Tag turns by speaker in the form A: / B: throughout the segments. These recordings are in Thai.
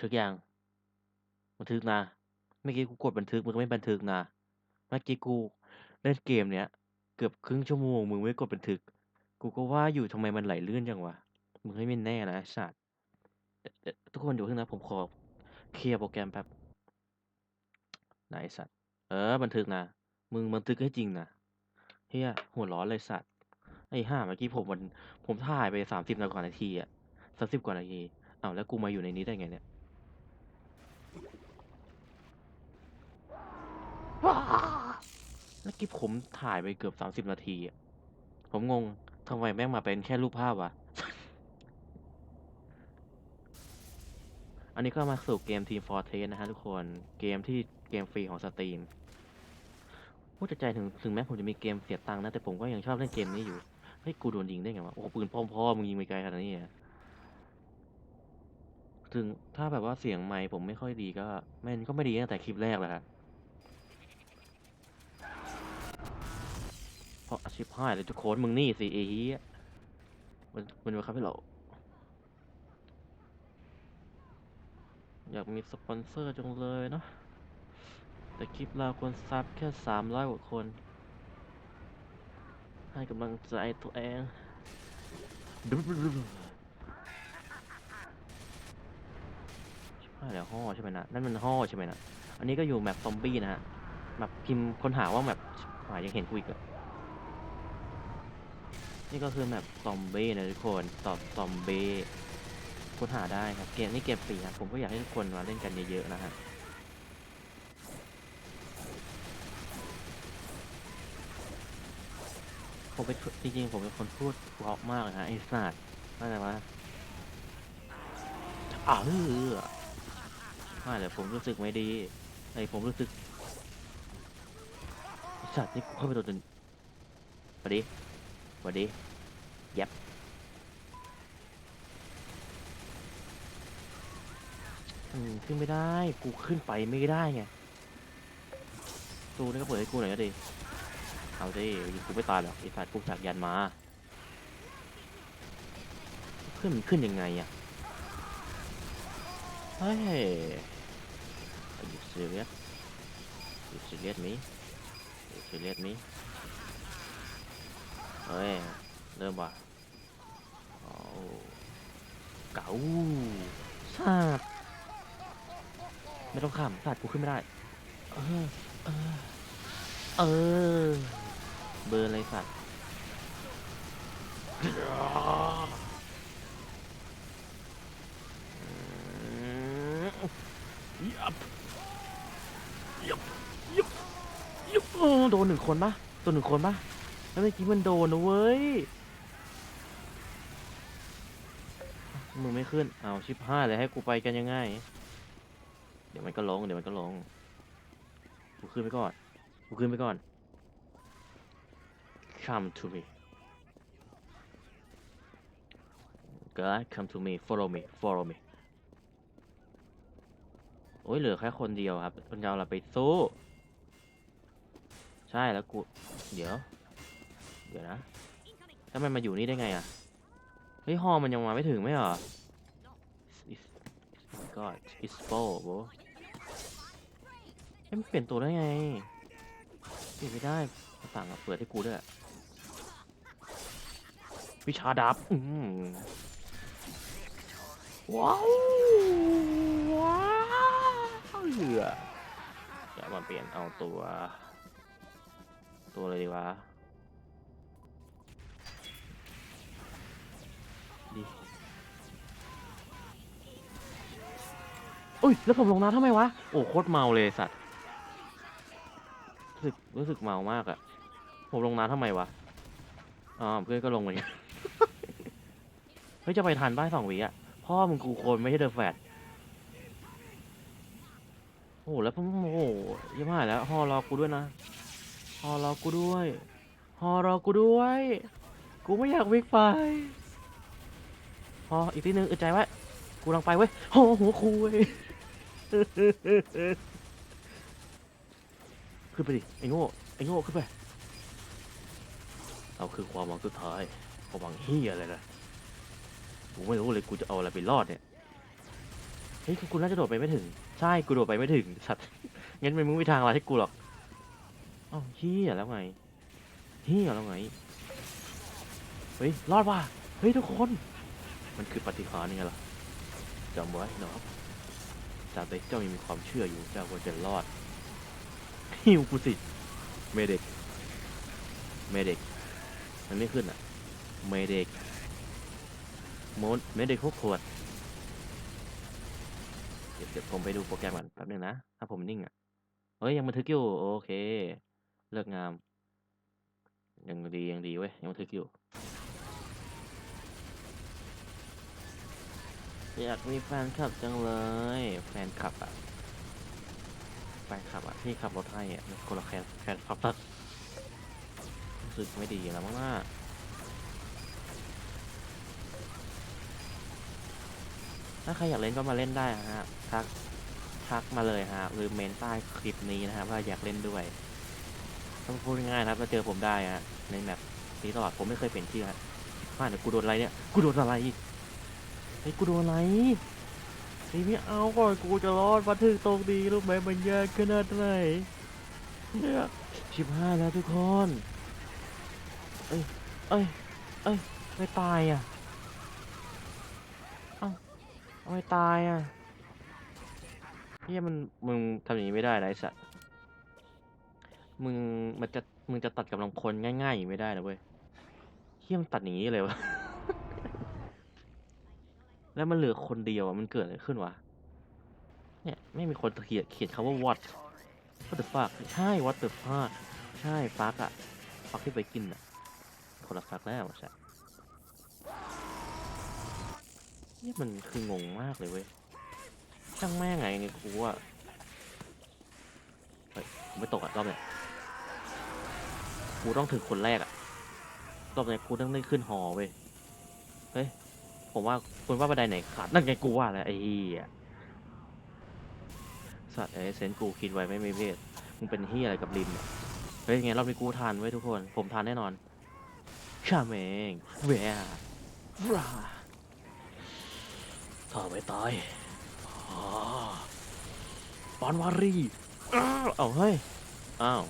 A: นทึกยังบันทึกนะเมื่อกี้กูกดบันทึกมึงก็ไม่บันทึกนะเมื่อกี้กูเล่นเกมเนี้ยเกือบครึ่งชั่วโมงมึงไม่กดบันทึก กูก็ว่าอยู่ทำไมมันไหลลื่นจังวะมึงให้ไม่แน่นะไอ้สัตว์ทุกคนเดี๋ยวเพิ่งนะผมขอเคลียร์โปรแกรมแป๊บไหนไอ้สัตว์เออบันทึกนะมึงบันทึกให้จริงนะเฮียหัวร้อนเลยสัตว์ไอ้ห่าเมื่อกี้ผมมันผมถ่ายไปสามสิบกว่านาทีอะสามสิบกว่านาทีอ้าวแล้วกูมาอยู่ในนี้ได้ไงเนี่ย ว้าเมื่อกี้ผมถ่ายไปเกือบสามสิบนาทีอะผมงงทำไมแม่งมาเป็นแค่รูปภาพวะ อันนี้ก็มาสู่เกม Team Fortress นะฮะทุกคน เกมที่เกมฟรีของสตรีมพูดใจถึงถึงแม้ผมจะมีเกมเสียตังค์นะ แต่ผมก็ยังชอบเล่นเกมนี้อยู่ เฮ้ย กูโดนยิงได้ไงวะ โอ้ปืนพ่อพ่อมึงยิงไปไกลขนาดนี้ถึงถ้าแบบว่าเสียงไมค์ผมไม่ค่อยดีก็แม่นก็ไม่ดีตั้งแต่คลิปแรกแล้วฮะเราะอาชีพห้ายเลยทุกคนมึงนี่สิเอฮียมันมันมาครับให้เรา อยากมีสปอนเซอร์จังเลยเนาะแต่คลิปเราควรซับแค่สามร้อยกว่าคน ให้กำลังใจตัวเองใช่แล้วห่อใช่ไหมนะนั่นมันห่อใช่ไหมนะอันนี้ก็อยู่แมปซอมบี้นะฮะแมปพิมพ์ค้นหาว่าแมปหายังเห็นกูอีกอะ นี่ก็คือแมปซอมบี้นะทุกคนตอบซอมบี้ค้นหาได้ครับ เกมนี่เกมฟรีครับผมก็อยากให้ทุกคนมาเล่นกันเยอะๆนะฮะผมเป็นจริงๆผมเป็นคนพูดเพราะมากเลยฮะไอ้สัตว์เข้าจไหมอ้าวเออไม่แต่ผมรู้สึกไม่ดีไอ้ผมรู้สึกสัตว์นี่เข้าไปโดนจนสวัสดี สวัสดีเย็บขึ้นไม่ได้ กูขึ้นไปไม่ได้ไงตูนี่ก็เปิดให้กูหน่อยก็ดีเอาดิกูไม่ตายหรอกไอ้สัตว์กูสักยันมา ขึ้นมันขึ้นยังไงอะเฮ้ย Are you serious You serious me You serious me เฮ้ย เริ่มว่ะโอ้เก๋าสัตว์ไม่ต้องขำสัตว์กูขึ้นไม่ได้ เออ เออ เออ เบอร์อะไรสัตว์ยับยับยับยับโอ้โดนหนึ่งคนปะโดนหนึ่งคนปะ แล้วเมื่อกี้มันโดนนะเว้ยมึงไม่ขึ้น เอาชิปห้าเลยให้กูไปกันยังไง เดี๋ยวมันก็ลง เดี๋ยวมันก็ลง กูขึ้นไปก่อน กูขึ้นไปก่อน come to me God come to me follow me follow me โอ้ยเหลือแค่คนเดียวครับคนเดียวเราไปสู้ ใช่แล้วกู เดี๋ยว เดี๋ยวนะถ้ามันมาอยู่นี่ได้ไงอะ เฮ้ยฮอมันยังมาไม่ถึงไม่เหรอ It's- oh my God it's full bro เฮ้ยมันเปลี่ยนตัวได้ไง เปลี่ยนไม่ได้สั่งอะเปิดให้กูด้วย วิชาดับอืมว้าว ว้าวเหลือจะมาเปลี่ยนเอาตัว ตัวอะไรดีวะ อุ้ยแล้วผมลงน้ำทำไมวะ โอ้โคตรเมาเลยสัตว์ รู้สึกรู้สึกเมามากอะผมลงน้ำทำไมวะอ๋อเพื่อนก็ลงเหมือนกันเฮ้ยจะไปทันป้ายสองวิอะพ่อมึงกูโคนไม่ใช่เดอะแฟดโอ้โหแล้วผมโอ้โหยี่ห้าแล้วฮอรอกูด้วยนะฮอรอกูด้วยฮอรอกูด้วย กูไม่อยากวิ่งไปฮออีกทีนึงอึดใจไว้กูลังไปเว้ยฮอหัวคุย ขึ้นไปดิ ไอ้โง่ ไอ้โง่ขึ้นไป เราคือความหวังสุดท้ายความหวังเฮียอะไรนะกูไม่รู้เลยกูจะเอาอะไรไปรอดเนี่ย เฮ้ยกูน่าจะโดดไปไม่ถึง ใช่ กูโดดไปไม่ถึง สัตว์ งั้นมึงไม่มีทางอะไรให้กูหรอกเอ้าเฮียแล้วไงเฮียแล้วไง เฮ้ย รอดว่ะ เฮ้ยทุกคน มันคือปฏิหารนี่ไงล่ะจำไว้เนาะ ตราบใดเจ้ายังมีความเชื่ออยู่เจ้าก็จะรอดฮิวกูสิเมเด็กเมเด็กมันไม่ขึ้นอะเมเด็กโมดเมเด็กหกขวดเดี๋ยวเดี๋ยวผมไปดูโปรแกรมก่อนแป๊บนึงนะ ถ้าผมนิ่งอะเฮ้ยยังบันทึกอยู่ โอเค เลิกงาม ยังดียังดีเว้ยยังบันทึกอยู่ อยากมีแฟนคลับจังเลย แฟนคลับอะแฟนคลับอะที่ขับรถให้อะมันคนละแฟนแฟนคลับตัดรู้สึกไม่ดีแล้วมากๆถ้าใครอยากเล่นก็มาเล่นได้นะฮะทักทักมาเลยฮะหรือเมนใต้คลิปนี้นะครับว่าอยากเล่นด้วยต้องพูดง่ายนะครับมาเจอผมได้ฮะในแมปนี้ตลอดผมไม่เคยเปลี่ยนชื่อฮะว่าเดี๋ยวกูโดนอะไรเนี่ยกูโดนอะไร เฮ้ยกูโดนอะไรเฮ้ไม่เอาก่อนกูจะรอดมาถึงตรงนี้รู้ไหมมันยากขนาดไหนเนี่ยชิบห้าแล้วทุกคนเอ้ยเอ้ยเอ้ยไม่ตายอะเอ้าไม่ตายอะเฮียมันมึงทำอย่างนี้ไม่ได้นะไอ้สัตว์มึงมันจะมึงจะตัดกำลังคนง่ายๆอย่างนี้ไม่ได้นะเว้ยเฮียมันตัดอย่างนี้เลยวะ แล้วมันเหลือคนเดียวมันเกิดอะไรขึ้นวะ เนี่ย ไม่มีคนเขียนเขียนคำว่า what what the fuck ใช่ what the fuck ใช่ fuck อะ fuck ที่ไปกินอะคนละ fuck แล้วใช่เนี่ยมันคืองงมากเลยเว้ยช่างแม่งไงไงกูอะเฮ้ยไม่ตกอะรอบเนี้ยกูต้องถึงคนแรกอะรอบเนี้ยกูต้องได้ขึ้นหอเว้ย เฮ้ย ผมว่าคุณว่าบันไดไหนขาดนั่นไงกูว่าแหละไอ้เหี้ยสัตว์ไอ้เซนกูคิดไว้ไม่มีเพศมึงเป็นเหี้ยอะไรกับลินเนี่ยเฮ้ยไงรอบนี้กูทันไว้ทุกคน ผมทันแน่นอนข้าเองเวียราถ้าไม่ตายปอนวารีอ้าเอาเฮ้ย อ้าว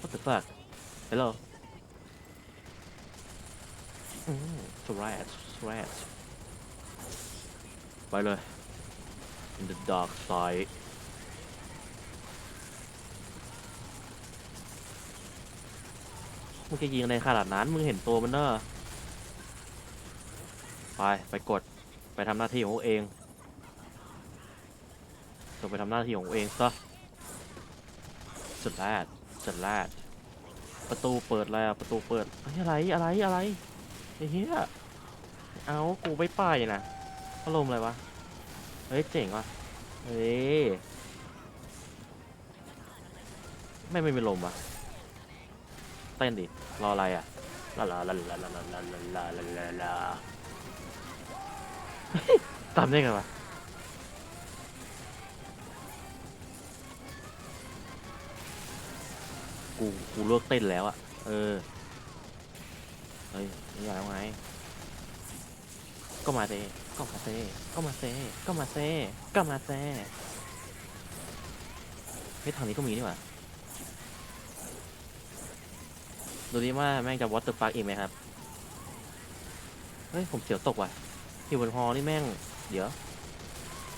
A: what the fuck hello อืม threat threat ไปเลย in the dark side มึงจะยิงในขนาดนั้น มึงเห็นตัวมันเนอะไป ไปกด ไปทำหน้าที่ของตัวเองจงไปทำหน้าที่ของตัวเองซะสุดแรดสุดแรดประตูเปิดแล้วประตูเปิด อะไร อะไร อะไรไอ้เหี้ย เอา กูไม่ไปนะ พัดลมอะไรวะ เฮ้ย เจ๋งว่ะ เฮ้ย ไม่ไม่มีลมวะเต้นดิ รออะไรอะลาลาลาลาลาลาลาลาลาลาลาตามได้ไงวะกูกูเลิกเต้นแล้วอะ เออ เฮ้ยนี่อะไรวะไง ก็มาเซก็มาเซก็มาเซก็มาเซก็มาเซเฮ้ยทางนี้ก็มีนี่หว่าดูดิว่าแม่งจะวอเตอร์ปาร์กอีกไหมครับ เฮ้ย ผมเสียวตกว่ะอยู่บนฮอนี่แม่ง เดี๋ยว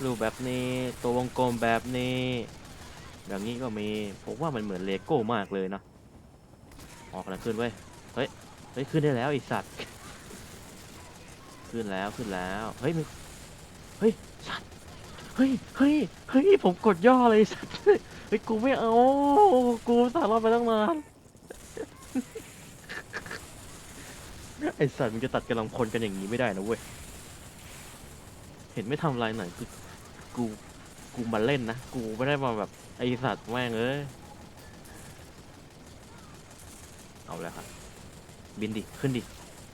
A: รูปแบบนี้ ตัววงกลมแบบนี้ แบบนี้ก็มี ผมว่ามันเหมือนเลโก้มากเลยเนาะออกกำลังขึ้นเว้ย เฮ้ย เฮ้ย ขึ้นได้แล้วไอสัตว์ ขึ้นแล้วขึ้นแล้ว เฮ้ยมึงเฮ้ยสัตว์เฮ้ยเฮ้ยเฮ้ยผมกดย่อเลยสัตว์เฮ้ยกูไม่เอากูสารรอดไปตั้งนานไอสัตว์มึงจะตัดกำลังคนกันอย่างนี้ไม่ได้นะเว้ยเห็นไม่ทำลายหนังคือกูกูมาเล่นนะกูไม่ได้มาแบบไอสัตว์แม่งเอ้ยเอาแล้วครับบินดิขึ้นดิ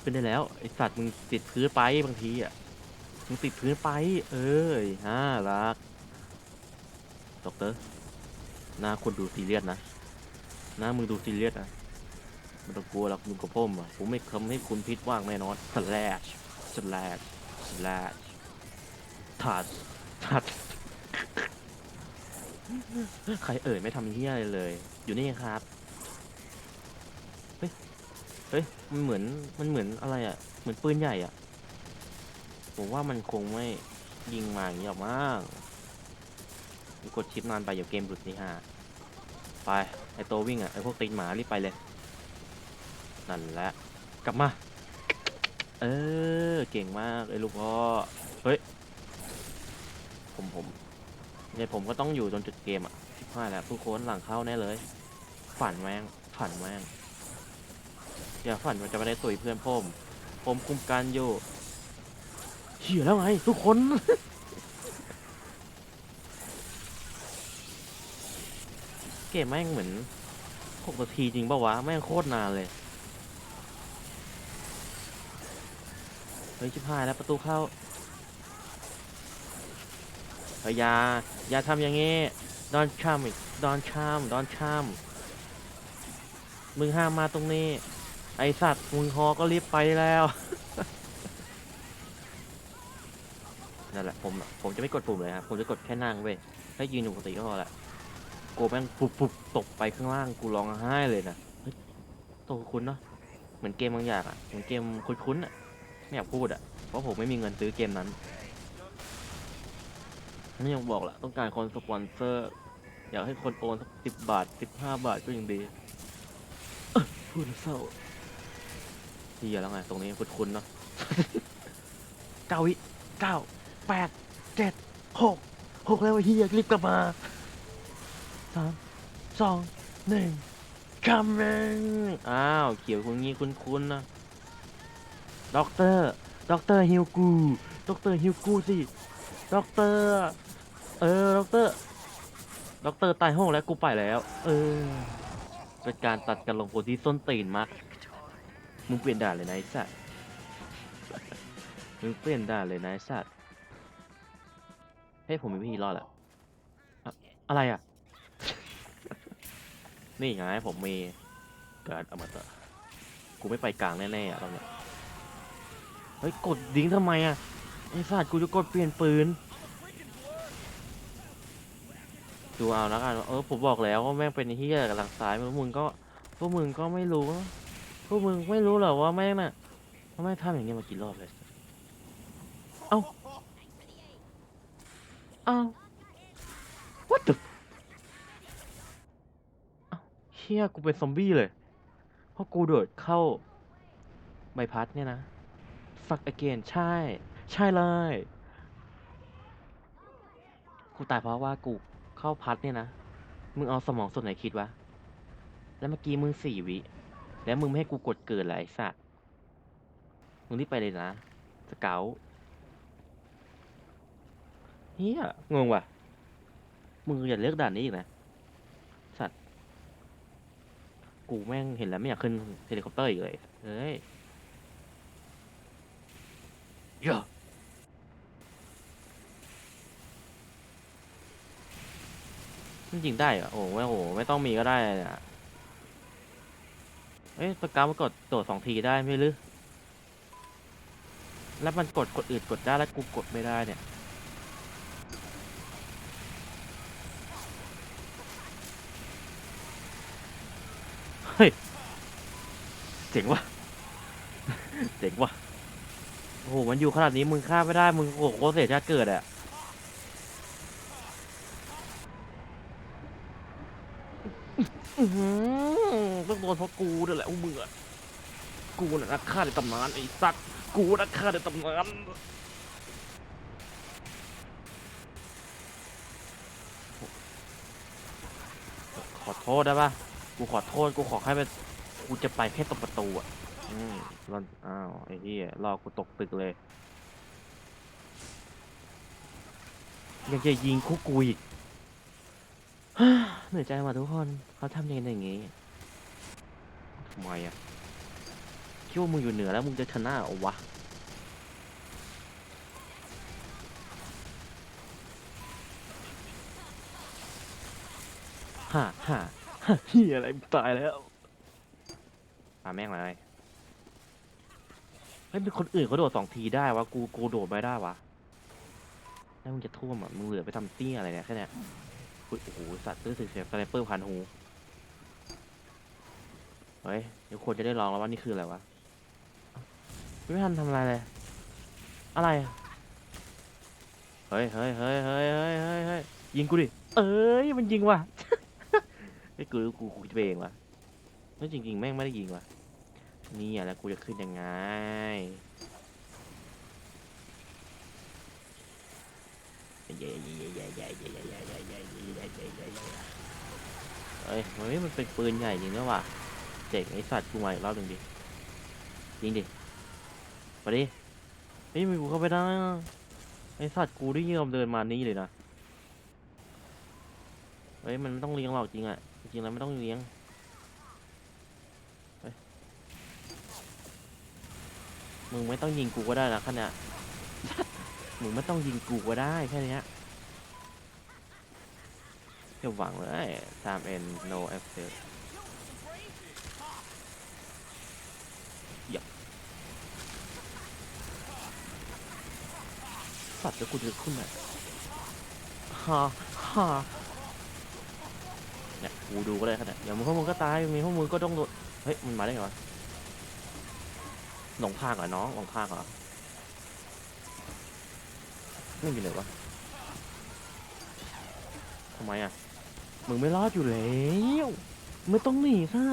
A: ขึ้นได้แล้วไอสัตว์มึงติดพื้นไปบางทีอะมึงติดพื้นไป เอ้ยฮ่ารักด็อกเตอร์หน้าคุณดูซีเรียสนะหน้ามึงดูซีเรียสนะไม่ต้องกลัวหรอกมึงกับผมอะผมไม่ทำให้คุณพิษว่างแน่นอนสแลชสแลชสแลชทัดทัดใครเอ่ยไม่ทำเฮียอะไรเลย อยู่นี่ครับ เฮ้ย มันเหมือน มันเหมือนอะไรอะ เหมือนปืนใหญ่อะ ผมว่ามันคงไม่ยิงมาอย่างนี้หรอกมั้งกดชิปนานไปเดี๋ยวเกมหลุดนี่ฮะ ไป ไอตัววิ่งอะ ไอพวกตีนหมารีบไปเลย นั่นแหละ กลับมา เออ เก่งมากไอลูกพ่อ เฮ้ย ผมผมเนี่ยผมก็ต้องอยู่จนจุดเกมอะสิบห้าแล้วผู้โค้นหลังเข้าแน่เลย ฝันแม่งฝันแม่ง อย่าฝันมันจะไม่ได้ตุยเพื่อนผมผมคุมการอยู่เหี้ยแล้วไงทุกคน เกมแม่งเหมือนหกนาทีจริงปะวะ แม่งโคตรนานเลย เฮ้ยชิบหายแล้วประตูเข้าเฮ้ยอยาอย่าทำอย่างงี้ดอนชามอีกดอนชามดอนชามมึงห้ามมาตรงนี้ ไอสัตว์มึงฮอก็รีบไปแล้ว นั่นแหละผมผมจะไม่กดปุ่มเลยครับ ผมจะกดแค่นั่งเว้ยถ้ยืนอยู่ปกติก็พอละกูแม่งปุบปุบตกไปข้างล่างกูร้องไห้เลยนะเฮ้ยตัวคุ้นเนาะเหมือนเกมบางอย่างอะเหมือนเกมคุ้นๆอะไม่อยากพูดอะเพราะผมไม่มีเงินซื้อเกมนั้นนี่ยังบอกละต้องการคนสปอนเซอร์ อยากให้คนโอนสักสิบบาทสิบห้าบาทก็ยังดีพูดแล้วเศร้า เฮียแล้วไง ตรงนี้คุ้นๆเนาะ เก้าวิเก้าแปดเจ็ดหกหกแล้วเฮียรีบกลับมาสามสองหนึ่ง coming อ้าว เขียวคุณงี้คุ้นๆนะด็อกเตอร์ด็อกเตอร์ฮิวกูด็อกเตอร์ฮิวกูสิด็อกเตอร์ เออด็อกเตอร์ด็อกเตอร์ตายห้องแล้วกูไปแล้ว เออ เป็นการตัดกันลงโพที่ส้นตีนมาก มึงเปลี่ยนด่านเลยนะไอ้สัตว์มึงเปลี่ยนด่านเลยนะไอ้สัตว์เฮ้ยผมมีวิธีรอดล้วอะอะไรอะ นี่ไงผมมีการอมตะกูไม่ไปกลางแน่ๆอะตอนเนี้ยเฮ้ยกดดิ้งทำไมอะไอ้สัตว์กูจะกดเปลี่ยนปืนดูเอาแล้วกันเออผมบอกแล้วว่าแม่งเป็นเฮียกับหลังซ้ายพวกมึงก็พวกมึงก็ไม่รู้ พวกมึงไม่รู้เหรอว่าแม่งน่ะว่าแม่งทำอย่างเงี้ยมากี่รอบเลยเอ้าเอ้า what the เอ้าเฮียกูเป็นซอมบี้เลยเพราะกูโดดเข้าใบพัดเนี่ยนะ fuck again ใช่ ใช่เลย กูตายเพราะว่ากูเข้าพัดเนี่ยนะ มึงเอาสมองส่วนไหนคิดวะ แล้วเมื่อกี้มึงสี่วิ แล้วมึงไม่ให้กูกดเกิดเหรอไอ้สัสมึงรีบไปเลยนะ สเกลเฮียงงว่ะ มึงอย่าเลือกด่านนี้อีกนะ สัตว์ กูแม่งเห็นแล้วไม่อยากขึ้นเฮลิคอปเตอร์อีกเลย เฮ้ยเยอะจริงๆได้เหรอโอ้ไม่โอ้ไม่ต้องมีก็ได้อะ เอ้ยสกามันกดโดดสองทีได้ไม่หรือแล้วมันกดกดอื่นกดได้แล้วกูกดไม่ได้เนี่ยเฮ้ยเจ๋งว่ะเจ๋งว่ะโอ้โหมันอยู่ขนาดนี้มึงฆ่าไม่ได้มึงโอ้โหเสียชาติเกิดอะอื้อหื อต้อนเพราะกูนั่นแหละเมึงอกูน่ะนักฆ่าในตำนานไอ้สัตว์กูนักฆ่าในตำนานขอโทษได้ปะกูขอโทษกูขอให้เป็นกูจะไปแค่ตรงประตูอะอืมรอนอ้าวไอ้เหี้ยรอกูตกตึกเลยยังจะยิงคุกกูอีกเหนื่อยใจว่ะทุกคนเขาทำยังไงอย่างงี้ำไมอะคิดว่ามึงอยู่เหนือแล้วมึงจะชนะเหรอวะฮ่าฮ่าฮ่าเฮียอะไรตายแล้วอ่าแม่งเลยเฮ้ยเป็นคนอื่นเขาโดดสองทีได้วะกูกูโดดไม่ได้วะแล้วมึงจะท่วมอะมึงเหลือไปทำเตี้ยอะไรเนี่ยแค่เนี้ยโอ้โหสัตว์ตื้อสึกเสียสไนเปอร์พันหู เฮ้ยเดี๋ยวคนจะได้ลองแล้วว่านี่คืออะไรวะ ไม่ทันทำอะไรเลย อะไร เฮ้ยเฮ้ยเฮ้ยเฮ้ยเฮ้ยเฮ้ยเฮ้ยยิงกูดิ เอ้ย มันยิงว่ะไอ้กูกูกูจะไปเองว่ะไม่จริงๆ แม่งไม่ได้ยิงว่ะ นี่อะแล้วกูจะขึ้นยังไงเฮ้ยเฮ้ยมันเป็นปืนใหญ่จริงด้วยว่ะ เจ๋งไอ้สัตว์กูมาอีกรอบหนึ่งดิยิงดิมาดิเฮ้ยมันกูเข้าไปได้อะไอสัตว์กูได้ยอมเดินมานี่เลยนะเฮ้ยมันไม่ต้องเลี้ยงหรอกจริงอะจริงแล้วไม่ต้องเลี้ยงเฮ้ยมึงไม่ต้องยิงกูก็ได้นะขนาดมึงไม่ต้องยิงกูก็ได้แค่นี้ยอย่หวังเลยตาม n no access สัตว์แล้วกูจะขึ้นไหนฮ่าฮ่าเนี่ยกูดูก็ได้ขนาดเดี๋ยวมึงพวกมึงก็ตายมีพวกมึงก็ต้องโดนเฮ้ยมันมาได้ไงวะหลงทางเหรอน้องหลงทางเหรอไม่มีเลยวะทำไมอะมึงไม่รอดอยู่แล้วไม่ต้องหนีซะ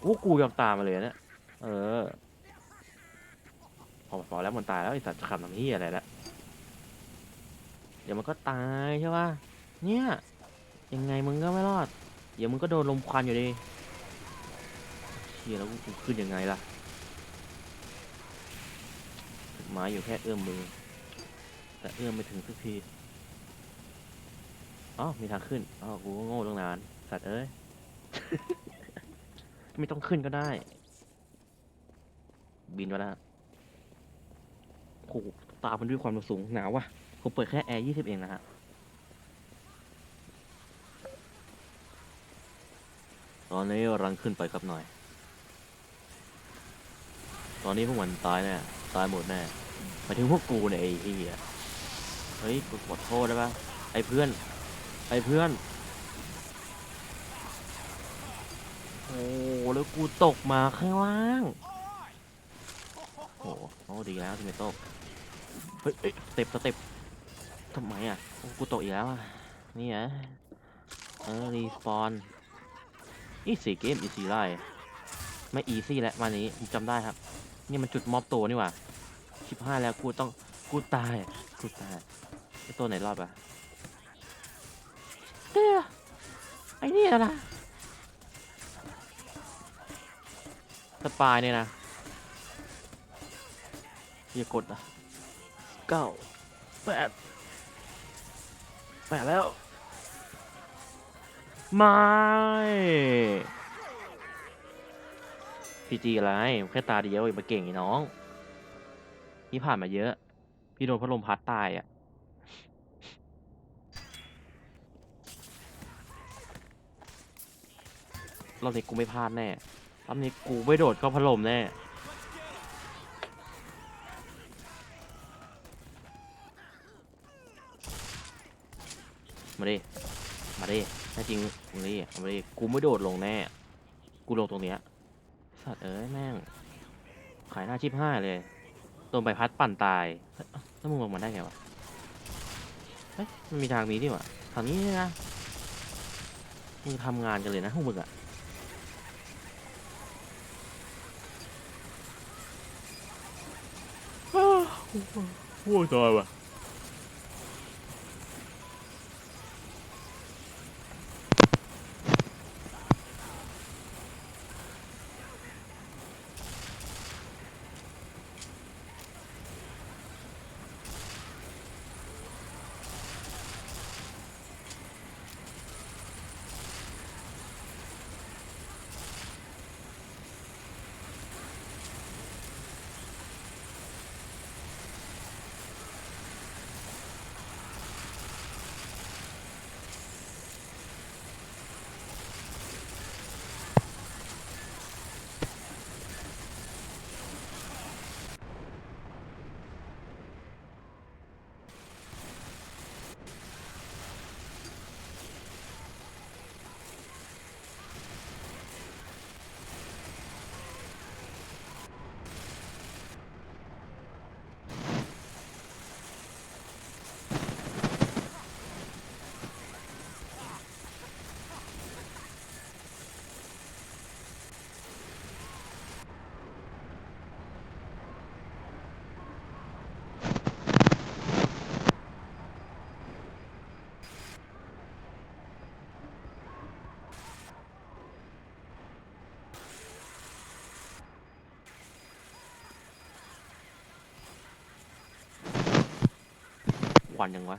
A: โอ้กูยอมตามมาเลยเนี่ยเออ พอพอแล้วมันตายแล้วไอสัตว์จะขับทำที่อะไรละเดี๋ยวมันก็ตายใช่ป่ะเนี่ย ยังไงมึงก็ไม่รอด เดี๋ยวมึงก็โดนลมควันอยู่ดีเชี่ยแล้วกูขึ้นยังไงล่ะไม้อยู่แค่เอื้อมมือ แต่เอื้อมไม่ถึงสักทีอ๋อมีทางขึ้นอ๋อกูก็โง่ตั้งนาน สัตว์เอ้ย ไม่ต้องขึ้นก็ได้ บินมาแล้ว หตามันด้วยความสูงหนาวว่ะผมเปิดแค่แอร์ยี่สิบเองนะฮะตอนนี้รังขึ้นไปครับหน่อย ตอนนี้พวกมันตายแน่ตายหมดแน่หมายถึงพวกกูเนี่ยไอ้เหี้ยเฮ้ยกูขอโทษได้ปะไอ้เพื่อน ไอ้เพื่อนโอ้แล้วกูตกมาข้างล่างโอ้โหดีแล้วที่ไม่ตก ฮ้ยเอ้ยสเต็ปสเต็ปทำไมอะโอ้กูตกอีกแล้วอะนี่อะเออรีสปอนอีสี่เกมอีสี่ไล่ไม่อีซี่แล้ววันนี้จำได้ครับ นี่มันจุดมอบตัวนี่หว่าชิบห้าแล้วกูต้องกูตายกูตายไอตัวไหนรอดปะเด้อไอเนี่ยนะสปายเนี่ยนะอย่ากดนะ เก้าแปดแปดแล้ว ไม่พีจีอะไรแค่ตาเดียวอย่ามาเก่งไอ้น้อง พี่ผ่านมาเยอะ พี่โดนพัดลมพัดตายอะ รอบนี้กูไม่พลาดแน่ รอบนี้กูไม่โดดเข้าพัดลมแน่ มาดิ มาดิแน่จริงมาดิมาดิกูไม่โดดลงแน่ กูลงตรงเนี้ย สัตว์เอ้ยแม่ง ขายหน้าชิบห้าเลยโดนใบพัดปั่นตายเฮ้าแล้วมึงลงมาได้ไงวะ เฮ้ย มันมีทางนี้ดิวะทางนี้นี่นะมึงทำงานกันเลยนะพวกมึงอะอ้โอ้ยตายว่ะ วันยังวะ